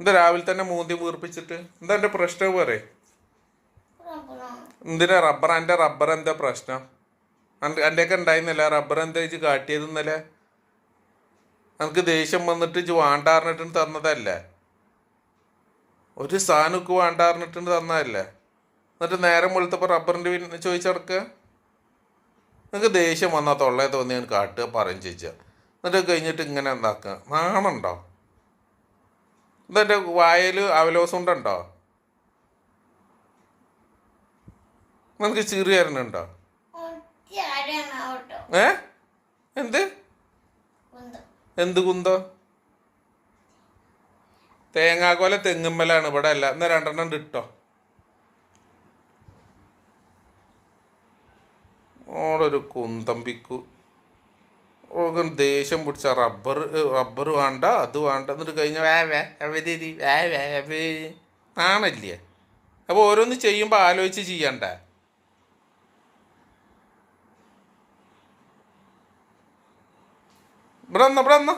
എന്താ രാവിലെ തന്നെ മൂന്തി വീർപ്പിച്ചിട്ട്? എന്താ എന്റെ പ്രശ്നം പറയേ? എന്തിനാ റബ്ബർ? എന്റെ റബ്ബർ എന്താ പ്രശ്നം? എന്റെ ഒക്കെ ഉണ്ടായിരുന്നില്ല റബ്ബർ എന്താ ഇച്ച് കാട്ടിയത് ഇന്നലെ? എനിക്ക് ദേഷ്യം വന്നിട്ട് ഇച്ച് വാണ്ടാറിഞ്ഞിട്ട് തന്നതല്ലേ? ഒരു സാധനമൊക്കെ വാണ്ടാറിഞ്ഞിട്ട് തന്നതല്ലേ? എന്നിട്ട് നേരം വെളുത്തപ്പോൾ റബ്ബറിന്റെ പിന്നെ ചോദിച്ചടക്കുക നിങ്ങൾക്ക് ദേഷ്യം വന്നാൽ തൊള്ളേ തോന്നി ഞാൻ കാട്ടുക പറയും ചേച്ചാ എന്നിട്ട് കഴിഞ്ഞിട്ട് ഇങ്ങനെ എന്താക്കുക നാണുണ്ടോ? ഇതെന്റെ വായയിൽ അവലോസുണ്ടോ? നിനക്ക് ചീറി തരുന്നുണ്ടോ ഏ? എന്ത്? എന്ത് കുന്തോ? തേങ്ങാക്കോല തെങ്ങുമ്മലാണ്. ഇവിടെ അല്ല. എന്നാ രണ്ടെണ്ണം ഇട്ടോ. ഓടൊരു കുന്തമ്പിക്കു ദേഷ്യം പിടിച്ച റബ്ബർ റബ്ബർ വേണ്ട അത് വേണ്ട എന്നിട്ട് കഴിഞ്ഞ വേ വേ അവരി വേ വേ ആണല്ലേ അപ്പോൾ ഓരോന്ന് ചെയ്യുമ്പോൾ ആലോചിച്ച് ചെയ്യണ്ട? ഇവിടെ വന്നോ ഇവിടെ വന്നോ